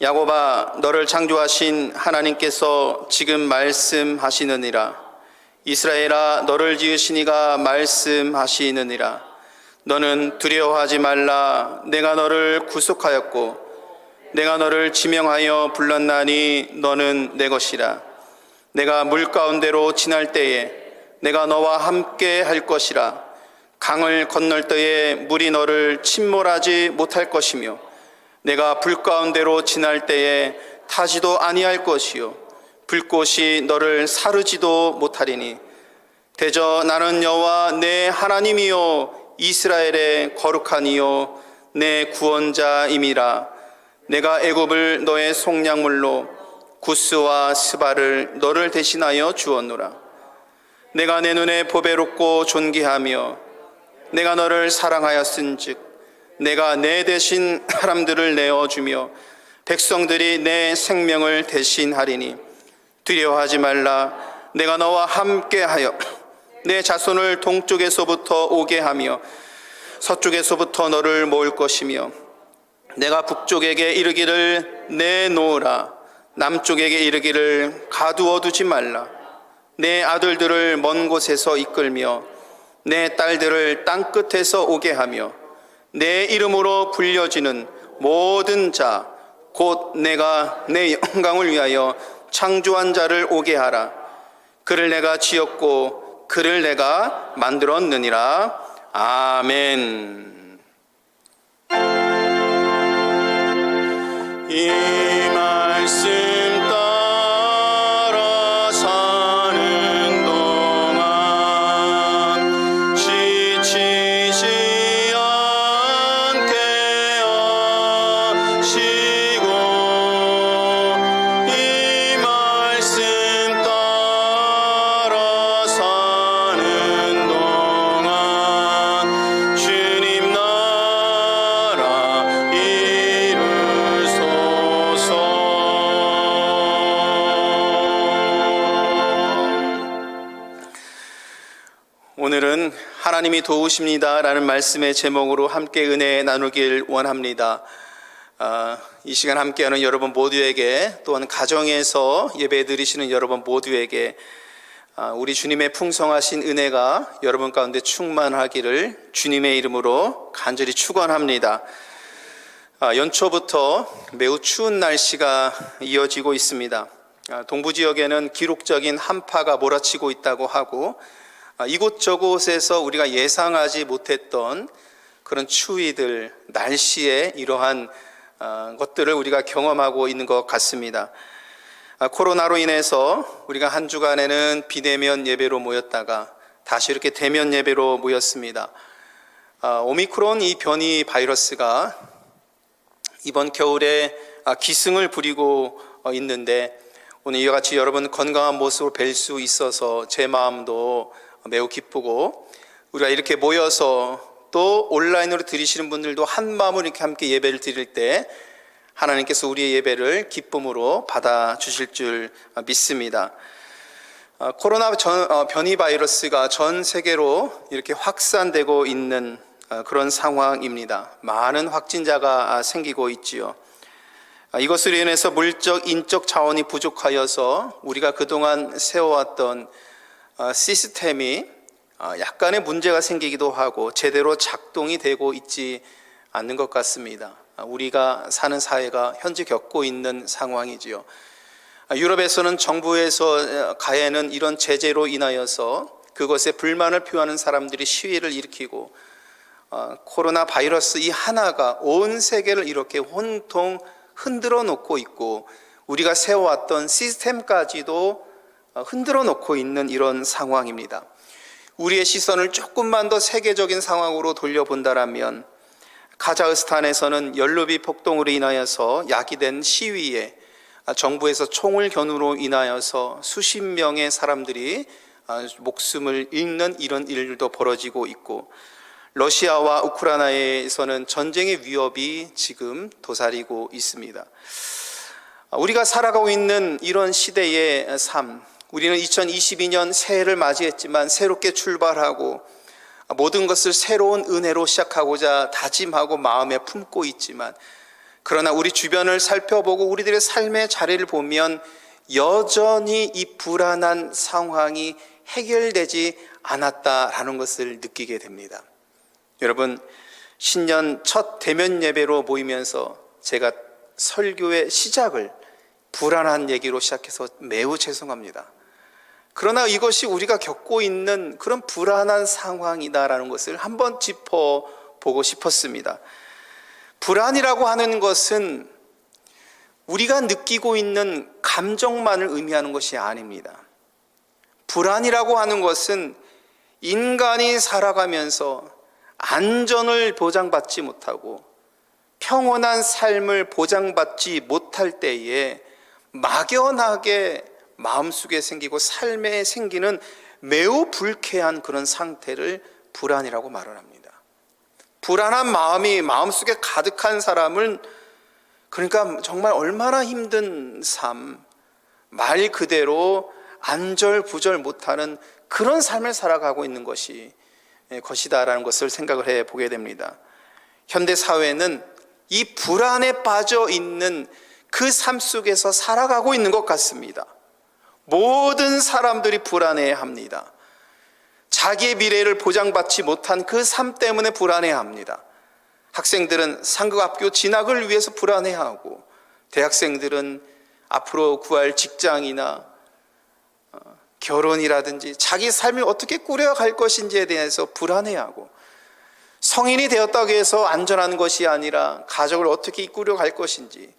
야곱아 너를 창조하신 하나님께서 지금 말씀하시느니라. 이스라엘아 너를 지으시니가 말씀하시느니라. 너는 두려워하지 말라. 내가 너를 구속하였고 내가 너를 지명하여 불렀나니 너는 내 것이라. 내가 물 가운데로 지날 때에 내가 너와 함께 할 것이라. 강을 건널 때에 물이 너를 침몰하지 못할 것이며 내가 불 가운데로 지날 때에 타지도 아니할 것이요. 불꽃이 너를 사르지도 못하리니. 대저 나는 여호와 내 하나님이요. 이스라엘의 거룩한 이요. 내 구원자임이라. 내가 애굽을 너의 속량물로 구스와 스바를 너를 대신하여 주었노라. 내가 내 눈에 보배롭고 존귀하며 내가 너를 사랑하였은즉 내가 내 대신 사람들을 내어 주며 백성들이 내 생명을 대신하리니 두려워하지 말라. 내가 너와 함께하여 내 자손을 동쪽에서부터 오게 하며 서쪽에서부터 너를 모을 것이며 내가 북쪽에게 이르기를 내놓으라. 남쪽에게 이르기를 가두어 두지 말라. 내 아들들을 먼 곳에서 이끌며 내 딸들을 땅 끝에서 오게 하며 내 이름으로 불려지는 모든 자 곧 내가 내 영광을 위하여 창조한 자를 오게 하라. 그를 내가 지었고 그를 내가 만들었느니라. 아멘 하나님이 도우십니다 라는 말씀의 제목으로 함께 은혜 나누길 원합니다. 아, 이 시간 함께하는 여러분 모두에게 또한 가정에서 예배 드리시는 여러분 모두에게 아, 우리 주님의 풍성하신 은혜가 여러분 가운데 충만하기를 주님의 이름으로 간절히 축원합니다. 아, 연초부터 매우 추운 날씨가 이어지고 있습니다. 아, 동부 지역에는 기록적인 한파가 몰아치고 있다고 하고 아, 이곳저곳에서 우리가 예상하지 못했던 그런 추위들, 날씨에 이러한 아, 것들을 우리가 경험하고 있는 것 같습니다. 아, 코로나로 인해서 우리가 한 주간에는 비대면 예배로 모였다가 다시 이렇게 대면 예배로 모였습니다. 아, 오미크론 이 변이 바이러스가 이번 겨울에 아, 기승을 부리고 어, 있는데 오늘 이와 같이 여러분 건강한 모습으로 뵐 수 있어서 제 마음도 매우 기쁘고 우리가 이렇게 모여서 또 온라인으로 드리시는 분들도 한 마음으로 이렇게 함께 예배를 드릴 때 하나님께서 우리의 예배를 기쁨으로 받아 주실 줄 믿습니다. 어, 코로나 전, 어, 변이 바이러스가 전 세계로 이렇게 확산되고 있는 어, 그런 상황입니다. 많은 확진자가 아, 생기고 있지요. 아, 이것으로 인해서 물적, 인적 자원이 부족하여서 우리가 그동안 세워왔던 어, 시스템이 어, 약간의 문제가 생기기도 하고 제대로 작동이 되고 있지 않는 것 같습니다. 아, 우리가 사는 사회가 현재 겪고 있는 상황이지요. 아, 유럽에서는 정부에서 어, 가해는 이런 제재로 인하여서 그것에 불만을 표하는 사람들이 시위를 일으키고 어, 코로나 바이러스 이 하나가 온 세계를 이렇게 혼통 흔들어 놓고 있고 우리가 세워왔던 시스템까지도 어, 흔들어 놓고 있는 이런 상황입니다. 우리의 시선을 조금만 더 세계적인 상황으로 돌려본다라면 카자흐스탄에서는 연루비 폭동으로 인하여서 야기된 시위에 아, 정부에서 총을 겨누로 인하여서 수십 명의 사람들이 아, 목숨을 잃는 이런 일들도 벌어지고 있고 러시아와 우크라이나에서는 전쟁의 위협이 지금 도사리고 있습니다. 아, 우리가 살아가고 있는 이런 시대의 삶, 우리는 2022년 새해를 맞이했지만 새롭게 출발하고 모든 것을 새로운 은혜로 시작하고자 다짐하고 마음에 품고 있지만 그러나 우리 주변을 살펴보고 우리들의 삶의 자리를 보면 여전히 이 불안한 상황이 해결되지 않았다라는 것을 느끼게 됩니다. 여러분, 신년 첫 대면 예배로 모이면서 제가 설교의 시작을 불안한 얘기로 시작해서 매우 죄송합니다. 그러나 이것이 우리가 겪고 있는 그런 불안한 상황이다라는 것을 한번 짚어 보고 싶었습니다. 불안이라고 하는 것은 우리가 느끼고 있는 감정만을 의미하는 것이 아닙니다. 불안이라고 하는 것은 인간이 살아가면서 안전을 보장받지 못하고 평온한 삶을 보장받지 못할 때에 막연하게 마음속에 생기고 삶에 생기는 매우 불쾌한 그런 상태를 불안이라고 말을 합니다. 불안한 마음이 마음속에 가득한 사람은 그러니까 정말 얼마나 힘든 삶, 말 그대로 안절부절 못하는 그런 삶을 살아가고 있는 것이 예, 것이다라는 것을 생각을 해 보게 됩니다. 현대 사회는 이 불안에 빠져 있는 그 삶 속에서 살아가고 있는 것 같습니다. 모든 사람들이 불안해 합니다. 자기의 미래를 보장받지 못한 그 삶 때문에 불안해 합니다. 학생들은 상급 학교 진학을 위해서 불안해 하고, 대학생들은 앞으로 구할 직장이나 어, 결혼이라든지 자기 삶을 어떻게 꾸려갈 것인지에 대해서 불안해하고 성인이 되었다고 해서 안전한 것이 아니라 가족을 어떻게 이끌어 갈 것인지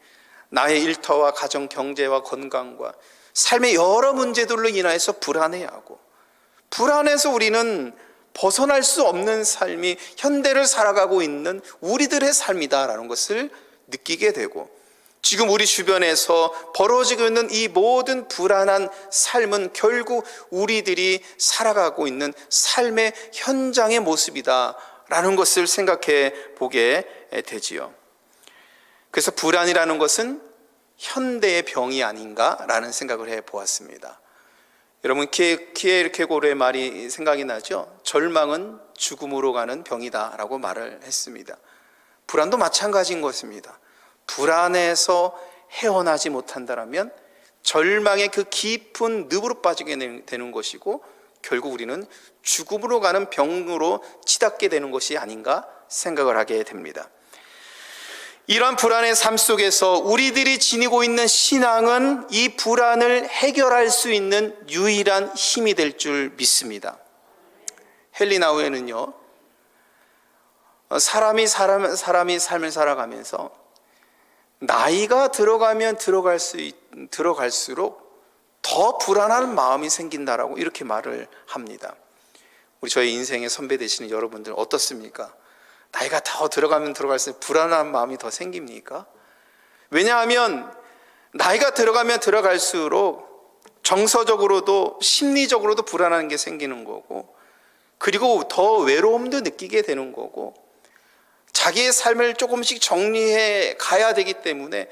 나의 일터와 가정 경제와 건강과 삶의 여러 문제들로 인하여서 불안해하고 불안해서 우리는 벗어날 수 없는 삶이 현대를 살아가고 있는 우리들의 삶이다라는 것을 느끼게 되고 지금 우리 주변에서 벌어지고 있는 이 모든 불안한 삶은 결국 우리들이 살아가고 있는 삶의 현장의 모습이다라는 것을 생각해 보게 되지요. 그래서 불안이라는 것은 현대의 병이 아닌가라는 생각을 해 보았습니다. 여러분 키에르케고르의 말이 생각이 나죠? 절망은 죽음으로 가는 병이다라고 말을 했습니다. 불안도 마찬가지인 것입니다. 불안해서 헤어나지 못한다라면 절망의 그 깊은 늪으로 빠지게 되는 것이고 결국 우리는 죽음으로 가는 병으로 치닫게 되는 것이 아닌가 생각을 하게 됩니다. 이런 불안의 삶 속에서 우리들이 지니고 있는 신앙은 이 불안을 해결할 수 있는 유일한 힘이 될 줄 믿습니다. 헬리나우에는요, 사람이 사람, 사람이 삶을 살아가면서 나이가 들어가면 들어갈 수 있, 들어갈수록 더 불안한 마음이 생긴다라고 이렇게 말을 합니다. 우리 저희 인생의 선배 되시는 여러분들 어떻습니까? 나이가 더 들어가면 들어갈수록 불안한 마음이 더 생깁니까? 왜냐하면 나이가 들어가면 들어갈수록 정서적으로도 심리적으로도 불안한 게 생기는 거고 그리고 더 외로움도 느끼게 되는 거고 자기의 삶을 조금씩 정리해 가야 되기 때문에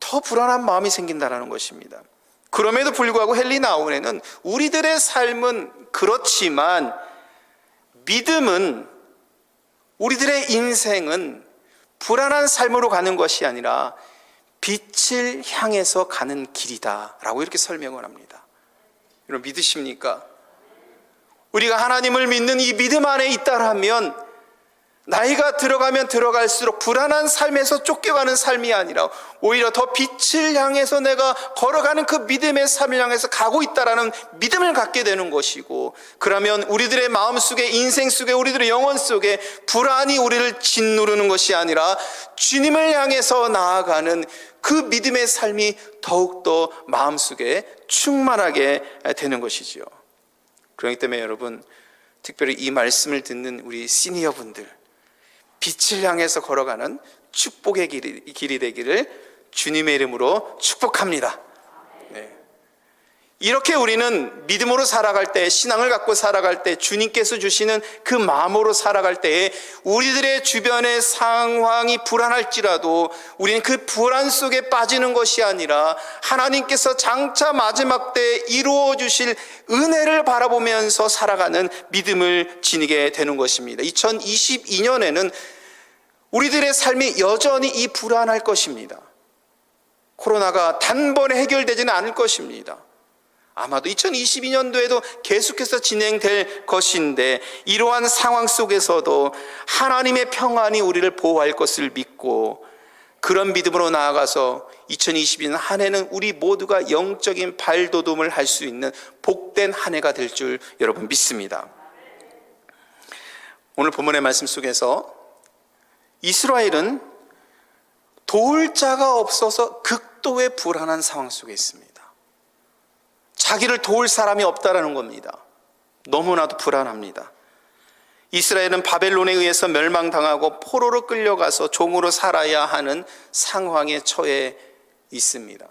더 불안한 마음이 생긴다는 것입니다. 그럼에도 불구하고 헬리나온에는 우리들의 삶은 그렇지만 믿음은 우리들의 인생은 불안한 삶으로 가는 것이 아니라 빛을 향해서 가는 길이다라고 이렇게 설명을 합니다. 여러분 믿으십니까? 우리가 하나님을 믿는 이 믿음 안에 있다라면 나이가 들어가면 들어갈수록 불안한 삶에서 쫓겨가는 삶이 아니라 오히려 더 빛을 향해서 내가 걸어가는 그 믿음의 삶을 향해서 가고 있다라는 믿음을 갖게 되는 것이고 그러면 우리들의 마음 속에 인생 속에 우리들의 영혼 속에 불안이 우리를 짓누르는 것이 아니라 주님을 향해서 나아가는 그 믿음의 삶이 더욱더 마음 속에 충만하게 되는 것이지요. 그렇기 때문에 여러분 특별히 이 말씀을 듣는 우리 시니어 분들 빛을 향해서 걸어가는 축복의 길이, 길이 되기를 주님의 이름으로 축복합니다. 네. 이렇게 우리는 믿음으로 살아갈 때, 신앙을 갖고 살아갈 때, 주님께서 주시는 그 마음으로 살아갈 때에 우리들의 주변의 상황이 불안할지라도 우리는 그 불안 속에 빠지는 것이 아니라 하나님께서 장차 마지막 때 이루어 주실 은혜를 바라보면서 살아가는 믿음을 지니게 되는 것입니다. 2022년에는 우리들의 삶이 여전히 이 불안할 것입니다. 코로나가 단번에 해결되지는 않을 것입니다. 아마도 2022년도에도 계속해서 진행될 것인데 이러한 상황 속에서도 하나님의 평안이 우리를 보호할 것을 믿고 그런 믿음으로 나아가서 2022년 한 해는 우리 모두가 영적인 발돋움을 할 수 있는 복된 한 해가 될 줄 여러분 믿습니다. 오늘 본문의 말씀 속에서 이스라엘은 도울 자가 없어서 극도의 불안한 상황 속에 있습니다. 자기를 도울 사람이 없다라는 겁니다. 너무나도 불안합니다. 이스라엘은 바벨론에 의해서 멸망당하고 포로로 끌려가서 종으로 살아야 하는 상황에 처해 있습니다.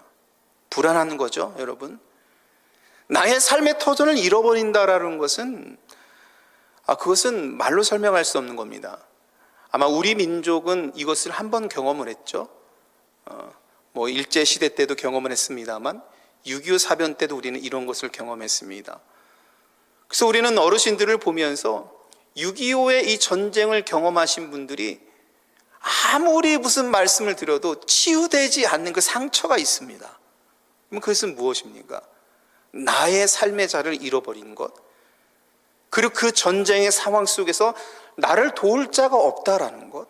불안한 거죠, 여러분. 나의 삶의 터전을 잃어버린다라는 것은 아, 그것은 말로 설명할 수 없는 겁니다. 아마 우리 민족은 이것을 한 번 경험을 했죠. 어, 뭐 일제 시대 때도 경험을 했습니다만 6.25 사변 때도 우리는 이런 것을 경험했습니다. 그래서 우리는 어르신들을 보면서 6.25의 이 전쟁을 경험하신 분들이 아무리 무슨 말씀을 드려도 치유되지 않는 그 상처가 있습니다. 그럼 그것은 무엇입니까? 나의 삶의 자를 잃어버린 것. 그리고 그 전쟁의 상황 속에서 나를 도울 자가 없다라는 것.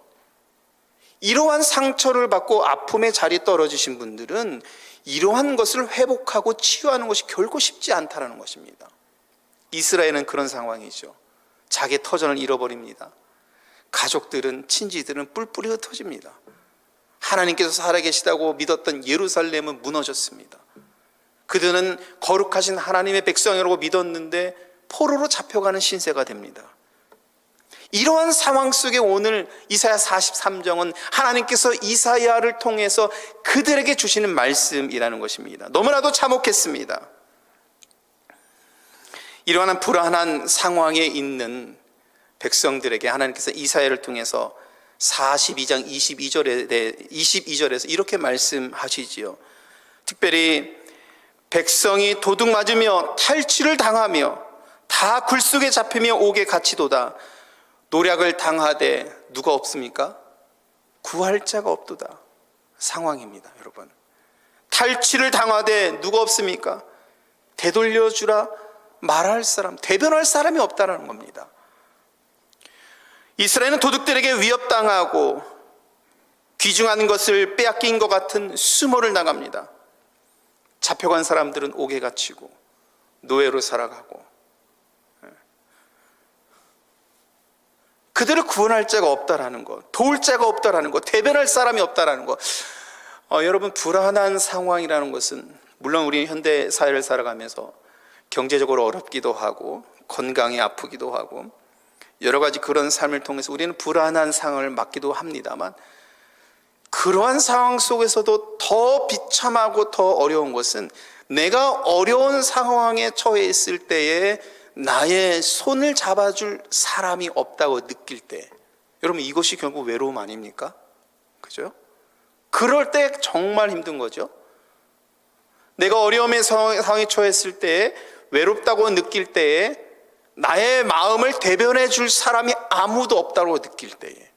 이러한 상처를 받고 아픔의 자리에 떨어지신 분들은 이러한 것을 회복하고 치유하는 것이 결코 쉽지 않다라는 것입니다. 이스라엘은 그런 상황이죠. 자기 터전을 잃어버립니다. 가족들은 친지들은 뿔뿔이 흩어집니다. 하나님께서 살아계시다고 믿었던 예루살렘은 무너졌습니다. 그들은 거룩하신 하나님의 백성이라고 믿었는데 포로로 잡혀가는 신세가 됩니다. 이러한 상황 속에 오늘 이사야 43장은 하나님께서 이사야를 통해서 그들에게 주시는 말씀이라는 것입니다. 너무나도 참혹했습니다. 이러한 불안한 상황에 있는 백성들에게 하나님께서 이사야를 통해서 42장 22절에 22절에서 이렇게 말씀하시지요. 특별히 백성이 도둑 맞으며 탈취를 당하며 다 굴속에 잡히며 옥에 갇히도다. 노략을 당하되 누가 없습니까? 구할 자가 없도다. 상황입니다, 여러분. 탈취를 당하되 누가 없습니까? 되돌려 주라 말할 사람, 대변할 사람이 없다는 겁니다. 이스라엘은 도둑들에게 위협당하고 귀중한 것을 빼앗긴 것 같은 수모를 나갑니다. 잡혀간 사람들은 옥에 갇히고 노예로 살아가고 그들을 구원할 자가 없다라는 것, 도울 자가 없다라는 것, 대변할 사람이 없다라는 것. 어, 여러분 불안한 상황이라는 것은 물론 우리 현대 사회를 살아가면서 경제적으로 어렵기도 하고 건강이 아프기도 하고 여러 가지 그런 삶을 통해서 우리는 불안한 상황을 맞기도 합니다만 그러한 상황 속에서도 더 비참하고 더 어려운 것은 내가 어려운 상황에 처해 있을 때에 나의 손을 잡아줄 사람이 없다고 느낄 때, 여러분 이것이 결국 외로움 아닙니까? 그죠? 그럴 때 정말 힘든 거죠. 내가 어려움의 상황에 처했을 때, 외롭다고 느낄 때에 나의 마음을 대변해 줄 사람이 아무도 없다고 느낄 때에,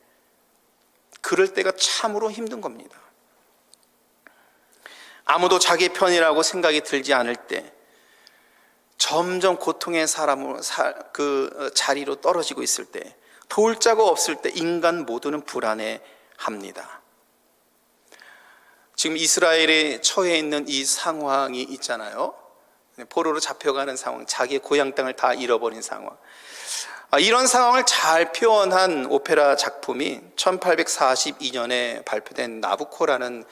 그럴 때가 참으로 힘든 겁니다. 아무도 자기 편이라고 생각이 들지 않을 때, 점점 고통의 사람으로 그 어, 자리로 떨어지고 있을 때, 도울 자가 없을 때 인간 모두는 불안해 합니다. 지금 이스라엘에 처해 있는 이 상황이 있잖아요. 포로로 잡혀가는 상황, 자기의 고향 땅을 다 잃어버린 상황. 아, 이런 상황을 잘 표현한 오페라 작품이 1842년에 발표된 나부코라는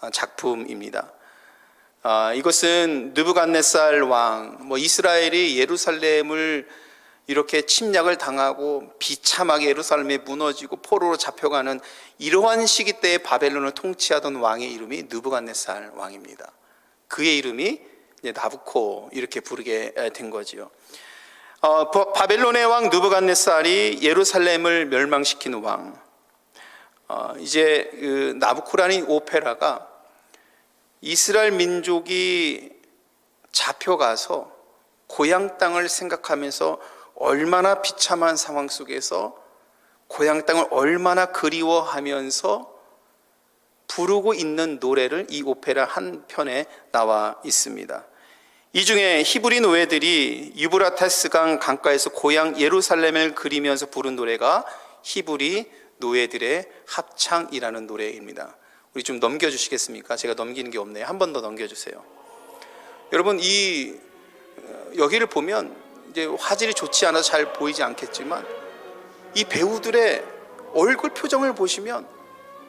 어, 작품입니다. 아, 이것은 느부갓네살 왕, 뭐 이스라엘이 예루살렘을 이렇게 침략을 당하고 비참하게 예루살렘이 무너지고 포로로 잡혀가는 이러한 시기 때에 바벨론을 통치하던 왕의 이름이 느부갓네살 왕입니다. 그의 이름이 나부코 이렇게 부르게 된 거지요. 어, 바벨론의 왕 느부갓네살이 예루살렘을 멸망시킨 왕. 어, 이제 그 나부코라는 오페라가 이스라엘 민족이 잡혀가서 고향 땅을 생각하면서 얼마나 비참한 상황 속에서 고향 땅을 얼마나 그리워하면서 부르고 있는 노래를 이 오페라 한 편에 나와 있습니다. 이 중에 히브리 노예들이 유브라테스 강 강가에서 고향 예루살렘을 그리면서 부른 노래가 히브리 노예들의 합창이라는 노래입니다. 우리 좀 넘겨주시겠습니까? 제가 넘기는 게 없네요. 한 번 더 넘겨주세요. 여러분 이 어, 여기를 보면 이제 화질이 좋지 않아서 잘 보이지 않겠지만 이 배우들의 얼굴 표정을 보시면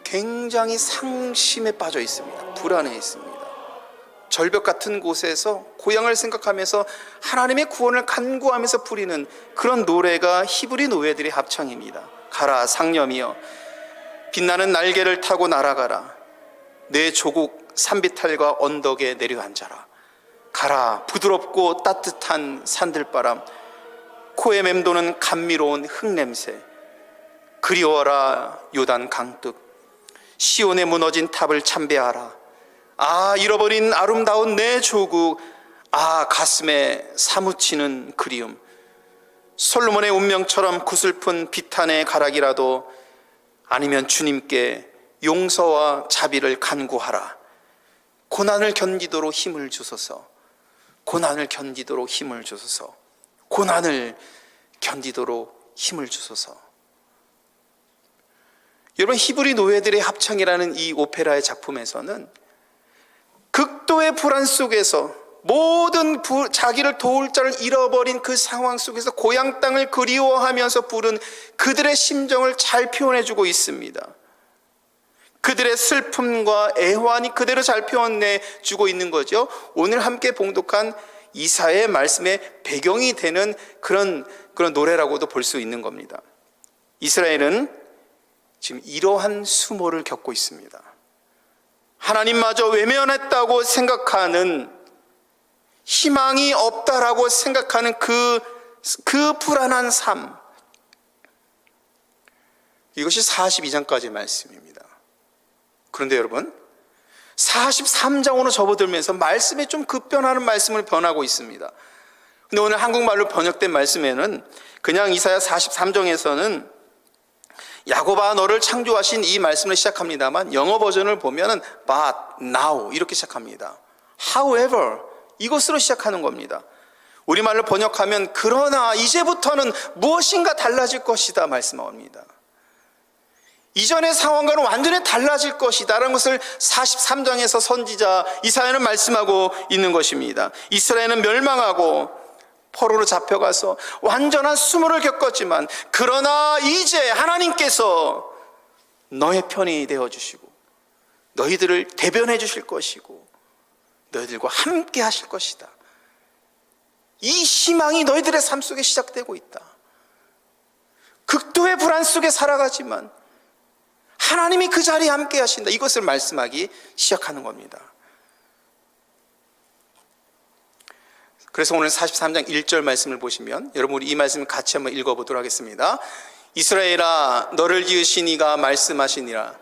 굉장히 상심에 빠져 있습니다. 불안해 있습니다. 절벽 같은 곳에서 고향을 생각하면서 하나님의 구원을 간구하면서 부리는 그런 노래가 히브리 노예들의 합창입니다. 가라 상념이여 빛나는 날개를 타고 날아가라 내 조국 산비탈과 언덕에 내려앉아라. 가라 부드럽고 따뜻한 산들바람. 코에 맴도는 감미로운 흙냄새. 그리워라 요단 강둑. 시온에 무너진 탑을 참배하라. 아 잃어버린 아름다운 내 조국. 아 가슴에 사무치는 그리움. 솔로몬의 운명처럼 구슬픈 비탄의 가락이라도 아니면 주님께 용서와 자비를 간구하라. 고난을 견디도록 힘을 주소서. 고난을 견디도록 힘을 주소서. 고난을 견디도록 힘을 주소서. 여러분 히브리 노예들의 합창이라는 이 오페라의 작품에서는 극도의 불안 속에서 모든 부- 자기를 도울 자를 잃어버린 그 상황 속에서 고향 땅을 그리워하면서 부른 그들의 심정을 잘 표현해 주고 있습니다. 그들의 슬픔과 애환이 그대로 잘 표현해 주고 있는 거죠. 오늘 함께 봉독한 이사의 말씀의 배경이 되는 그런 그런 노래라고도 볼 수 있는 겁니다. 이스라엘은 지금 이러한 수모를 겪고 있습니다. 하나님마저 외면했다고 생각하는 희망이 없다라고 생각하는 그, 그 불안한 삶. 이것이 42장까지의 말씀입니다. 그런데 여러분, 43장으로 접어들면서 말씀이 좀 급변하는 말씀을 변하고 있습니다. 근데 오늘 한국말로 번역된 말씀에는 그냥 이사야 43장에서는 야고바 너를 창조하신 이 말씀을 시작합니다만 영어 버전을 보면은 but now 이렇게 시작합니다. However 이것으로 시작하는 겁니다. 우리말로 번역하면 그러나 이제부터는 무엇인가 달라질 것이다 말씀합니다. 이전의 상황과는 완전히 달라질 것이다라는 것을 43장에서 선지자 이사야는 말씀하고 있는 것입니다. 이스라엘은 멸망하고 포로로 잡혀가서 완전한 수모를 겪었지만 그러나 이제 하나님께서 너의 편이 되어 주시고 너희들을 대변해 주실 것이고 너희들과 함께 하실 것이다. 이 희망이 너희들의 삶 속에 시작되고 있다. 극도의 불안 속에 살아가지만 하나님이 그 자리에 함께 하신다. 이것을 말씀하기 시작하는 겁니다. 그래서 오늘 43장 1절 말씀을 보시면 여러분 우리 이 말씀 같이 한번 읽어보도록 하겠습니다. 이스라엘아 너를 지으신 이가 말씀하시니라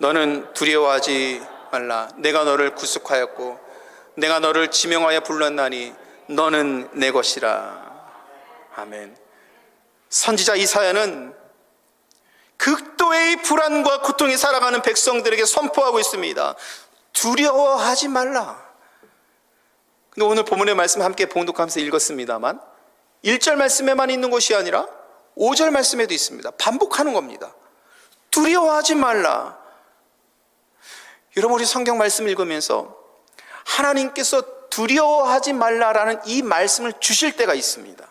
너는 두려워하지 말라 내가 너를 구속하였고 내가 너를 지명하여 불렀나니 너는 내 것이라 아멘 선지자 이사야는 극도의 불안과 고통에 살아가는 백성들에게 선포하고 있습니다 두려워하지 말라 근데 오늘 본문의 말씀 함께 봉독하면서 읽었습니다만 1절 말씀에만 있는 것이 아니라 5절 말씀에도 있습니다. 반복하는 겁니다. 두려워하지 말라. 여러분 우리 성경 말씀 읽으면서 하나님께서 두려워하지 말라라는 이 말씀을 주실 때가 있습니다.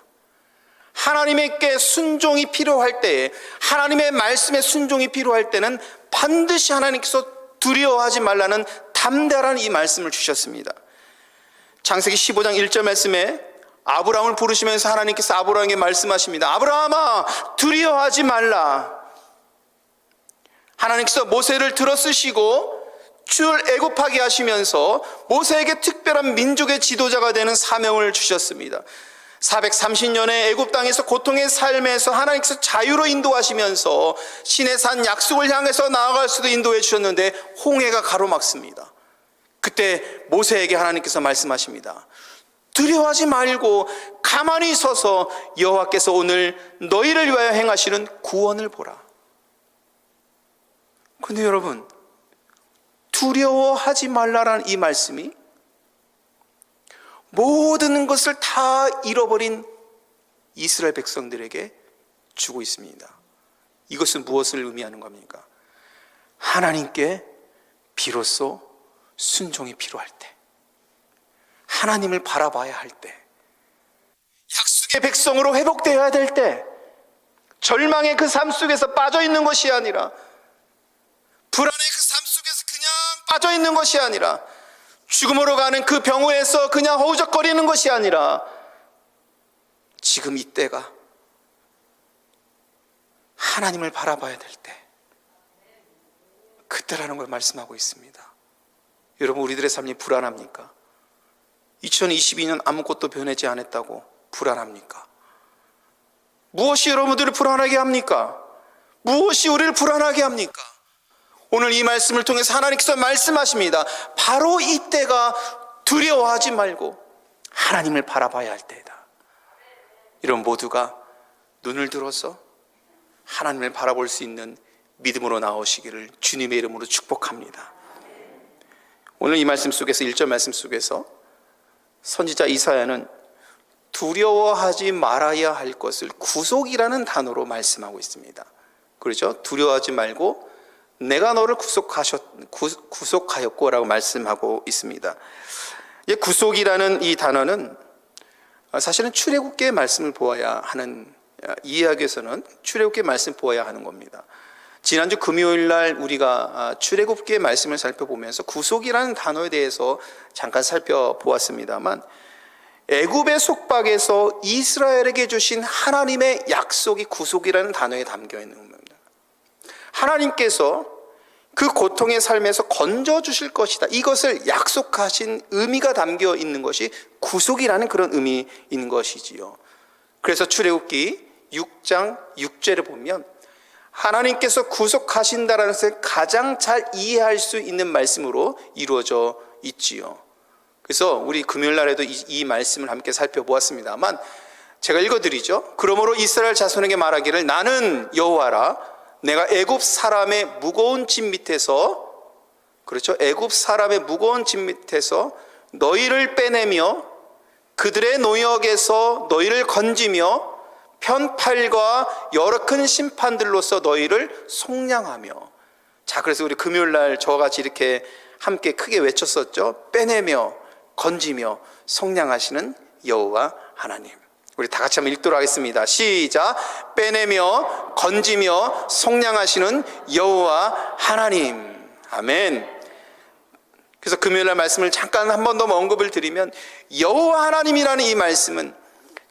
하나님께 순종이 필요할 때에 하나님의 말씀에 순종이 필요할 때는 반드시 하나님께서 두려워하지 말라는 담대한 이 말씀을 주셨습니다. 창세기 15장 1절 말씀에 아브라함을 부르시면서 하나님께서 아브라함에게 말씀하십니다. 아브라함아 두려워하지 말라. 하나님께서 모세를 들어 쓰시고 줄 애굽하게 하시면서 모세에게 특별한 민족의 지도자가 되는 사명을 주셨습니다. 430년의 애굽 땅에서 고통의 삶에서 하나님께서 자유로 인도하시면서 신의 산 약속을 향해서 나아갈 수도 인도해 주셨는데 홍해가 가로막습니다. 그때 모세에게 하나님께서 말씀하십니다. 두려워하지 말고 가만히 서서 여호와께서 오늘 너희를 위하여 행하시는 구원을 보라. 근데 여러분, 두려워하지 말라라는 이 말씀이 모든 것을 다 잃어버린 이스라엘 백성들에게 주고 있습니다. 이것은 무엇을 의미하는 겁니까? 하나님께 비로소 순종이 필요할 때, 하나님을 바라봐야 할 때, 약속의 백성으로 회복되어야 될 때, 절망의 그 삶 속에서 빠져 있는 것이 아니라, 불안의 그 삶 속에서 그냥 빠져 있는 것이 아니라, 죽음으로 가는 그 병우에서 그냥 허우적거리는 것이 아니라, 지금 이 때가 하나님을 바라봐야 될 때, 그때라는 걸 말씀하고 있습니다. 여러분, 우리들의 삶이 불안합니까? 2022년 아무것도 변하지 않았다고 불안합니까? 무엇이 여러분들을 불안하게 합니까? 무엇이 우리를 불안하게 합니까? 오늘 이 말씀을 통해서 하나님께서 말씀하십니다. 바로 이때가 두려워하지 말고 하나님을 바라봐야 할 때이다. 이런 모두가 눈을 들어서 하나님을 바라볼 수 있는 믿음으로 나오시기를 주님의 이름으로 축복합니다. 오늘 이 말씀 속에서 1절 말씀 속에서 선지자 이사야는 두려워하지 말아야 할 것을 구속이라는 단어로 말씀하고 있습니다. 그렇죠? 두려워하지 말고 내가 너를 구속하셨 구, 구속하였고 라고 말씀하고 있습니다. 이 구속이라는 이 단어는 사실은 출애굽기의 말씀을 보아야 하는 이야기에서는 출애굽기의 말씀 보아야 하는 겁니다. 지난주 금요일 날 우리가 출애굽기의 말씀을 살펴보면서 구속이라는 단어에 대해서 잠깐 살펴보았습니다만 애굽의 속박에서 이스라엘에게 주신 하나님의 약속이 구속이라는 단어에 담겨 있는 겁니다. 하나님께서 그 고통의 삶에서 건져 주실 것이다. 이것을 약속하신 의미가 담겨 있는 것이 구속이라는 그런 의미인 것이지요. 그래서 출애굽기 6장 6절에 보면 하나님께서 구속하신다라는 것을 가장 잘 이해할 수 있는 말씀으로 이루어져 있지요. 그래서 우리 금요일 날에도 이, 이 말씀을 함께 살펴보았습니다만 제가 읽어드리죠. 그러므로 이스라엘 자손에게 말하기를 나는 여호와라 내가 애굽 사람의 무거운 짐 밑에서 그렇죠. 애굽 사람의 무거운 짐 밑에서 너희를 빼내며 그들의 노역에서 너희를 건지며 편팔과 여러 큰 심판들로서 너희를 속량하며 자 그래서 우리 금요일 날 저와 같이 이렇게 함께 크게 외쳤었죠. 빼내며 건지며 속량하시는 여호와 하나님. 우리 다 같이 한번 읽도록 하겠습니다. 시작. 빼내며 건지며 속량하시는 여호와 하나님. 아멘. 그래서 금요일 날 말씀을 잠깐 한 번 더 언급을 드리면 여호와 하나님이라는 이 말씀은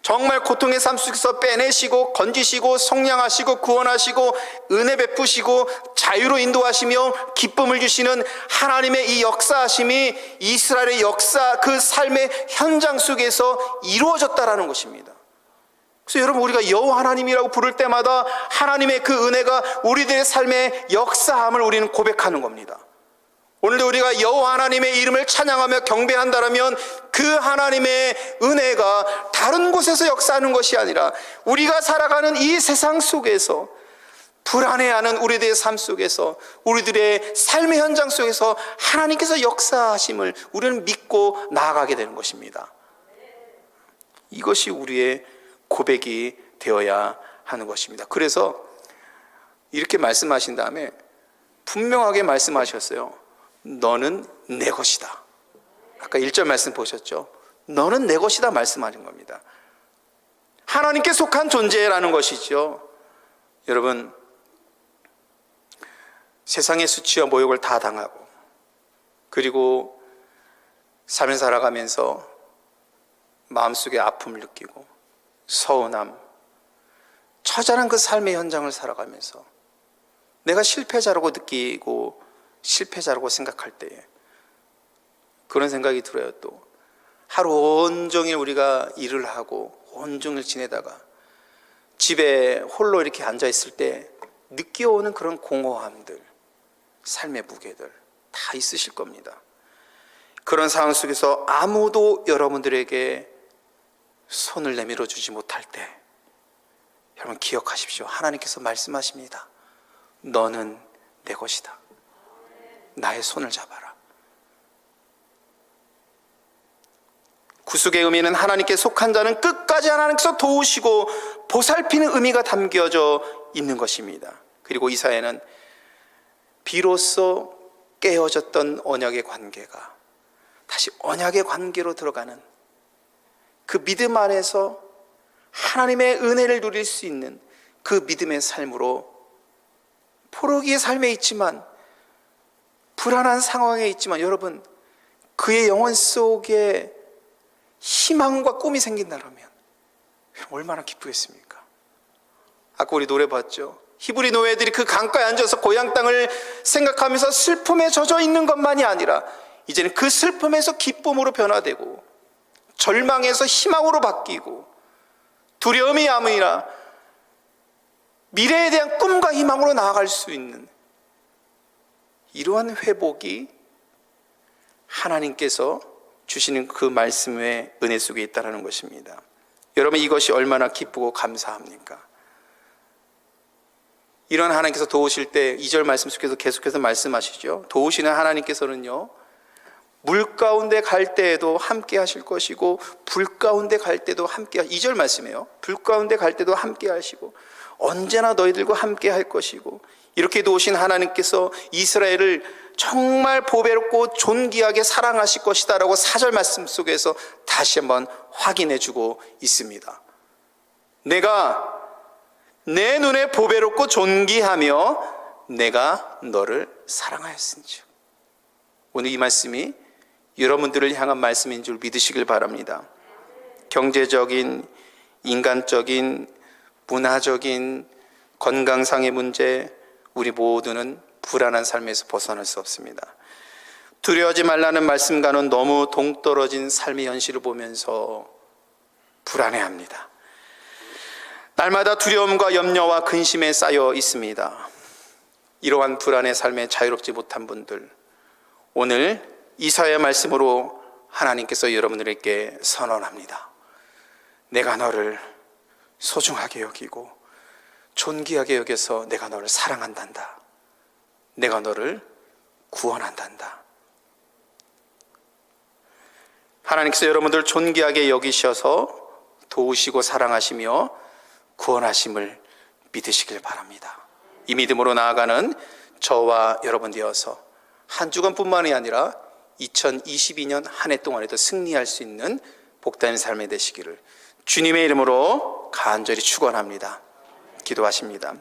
정말 고통의 삶 속에서 빼내시고 건지시고 속량하시고 구원하시고 은혜 베푸시고 자유로 인도하시며 기쁨을 주시는 하나님의 이 역사하심이 이스라엘의 역사 그 삶의 현장 속에서 이루어졌다라는 것입니다. 그래서 여러분 우리가 여호와 하나님이라고 부를 때마다 하나님의 그 은혜가 우리들의 삶의 역사함을 우리는 고백하는 겁니다. 오늘도 우리가 여호와 하나님의 이름을 찬양하며 경배한다라면 그 하나님의 은혜가 다른 곳에서 역사하는 것이 아니라 우리가 살아가는 이 세상 속에서 불안해하는 우리들의 삶 속에서 우리들의 삶의 현장 속에서 하나님께서 역사하심을 우리는 믿고 나아가게 되는 것입니다. 이것이 우리의 고백이 되어야 하는 것입니다. 그래서 이렇게 말씀하신 다음에 분명하게 말씀하셨어요. 너는 내 것이다. 아까 1절 말씀 보셨죠? 너는 내 것이다 말씀하는 겁니다. 하나님께 속한 존재라는 것이죠. 여러분, 세상의 수치와 모욕을 다 당하고, 그리고 삶을 살아가면서 마음속에 아픔을 느끼고, 서운함, 처절한 그 삶의 현장을 살아가면서 내가 실패자라고 느끼고 실패자라고 생각할 때에 그런 생각이 들어요 또. 하루 온종일 우리가 일을 하고 온종일 지내다가 집에 홀로 이렇게 앉아 있을 때 느껴오는 그런 공허함들 삶의 무게들 다 있으실 겁니다. 그런 상황 속에서 아무도 여러분들에게 손을 내밀어 주지 못할 때 여러분 기억하십시오. 하나님께서 말씀하십니다. 너는 내 것이다. 나의 손을 잡아라. 구속의 의미는 하나님께 속한 자는 끝까지 하나님께서 도우시고 보살피는 의미가 담겨져 있는 것입니다. 그리고 이사야는 비로소 깨어졌던 언약의 관계가 다시 언약의 관계로 들어가는 그 믿음 안에서 하나님의 은혜를 누릴 수 있는 그 믿음의 삶으로 포로기의 삶에 있지만 불안한 상황에 있지만 여러분 그의 영혼 속에 희망과 꿈이 생긴다면 얼마나 기쁘겠습니까? 아까 우리 노래 봤죠. 히브리 노예들이 그 강가에 앉아서 고향 땅을 생각하면서 슬픔에 젖어 있는 것만이 아니라 이제는 그 슬픔에서 기쁨으로 변화되고 절망에서 희망으로 바뀌고 두려움이 아니라 미래에 대한 꿈과 희망으로 나아갈 수 있는 이러한 회복이 하나님께서 주시는 그 말씀의 은혜 속에 있다는 것입니다. 여러분 이것이 얼마나 기쁘고 감사합니까? 이런 하나님께서 도우실 때 2절 말씀 속에서 계속해서 말씀하시죠. 도우시는 하나님께서는요. 물 가운데 갈 때에도 함께 하실 것이고 불 가운데 갈 때도 함께 하 2절 말씀이에요. 불 가운데 갈 때도 함께 하시고 언제나 너희들과 함께 할 것이고 이렇게 도우신 하나님께서 이스라엘을 정말 보배롭고 존귀하게 사랑하실 것이다라고 4절 말씀 속에서 다시 한번 확인해 주고 있습니다. 내가 내 눈에 보배롭고 존귀하며 내가 너를 사랑하였은즉 오늘 이 말씀이 여러분들을 향한 말씀인 줄 믿으시길 바랍니다. 경제적인, 인간적인, 문화적인, 건강상의 문제, 우리 모두는 불안한 삶에서 벗어날 수 없습니다. 두려워하지 말라는 말씀과는 너무 동떨어진 삶의 현실을 보면서 불안해합니다. 날마다 두려움과 염려와 근심에 쌓여 있습니다. 이러한 불안의 삶에 자유롭지 못한 분들, 오늘 이사의 말씀으로 하나님께서 여러분들에게 선언합니다. 내가 너를 소중하게 여기고 존귀하게 여겨서 내가 너를 사랑한단다. 내가 너를 구원한단다. 하나님께서 여러분들 존귀하게 여기셔서 도우시고 사랑하시며 구원하심을 믿으시길 바랍니다. 이 믿음으로 나아가는 저와 여러분 되어서 한 주간뿐만이 아니라 2022년 한 해 동안에도 승리할 수 있는 복된 삶이 되시기를 주님의 이름으로 간절히 축원합니다. 기도하십니다.